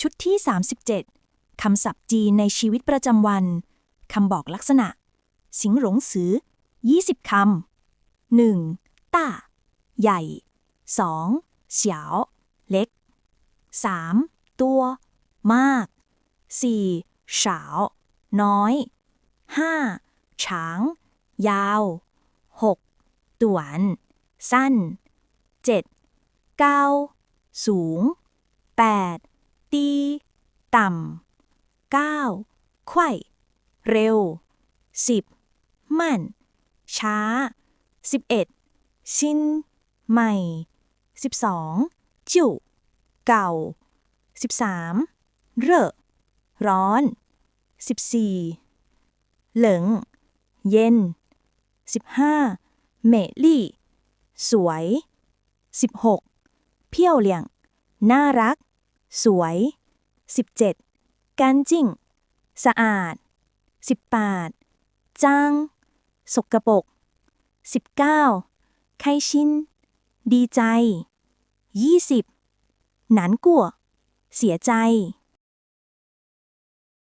ชุดที่ 37 คำศัพท์จีนในชีวิตประจำวัน คำบอกลักษณะ สิงหลงสือ 20 คำ 1. ต้า ใหญ่ 2. เฉียว เล็ก 3. ตัว มาก 4. ฉาว น้อย 5. ฉาง ยาว 6. ต่วน สั้น 7. เก้า สูง 8. ดีต่ำเก้าไข่เร็วสิบมั่น ช้าสิบเอ็ดชินใหม่สิบสองจุเก่าสิบสามเร่อร้อนสิบสี่เหลิง เย็นสิบห้าเมลี่ สวยสิบหกเพี้ยวเลี่ยง น่ารัก สวย 17. กันจิ้งสะอาด 18. จางสกปรก 19. ไคชิน ดีใจ 20. หนานกัวเสียใจ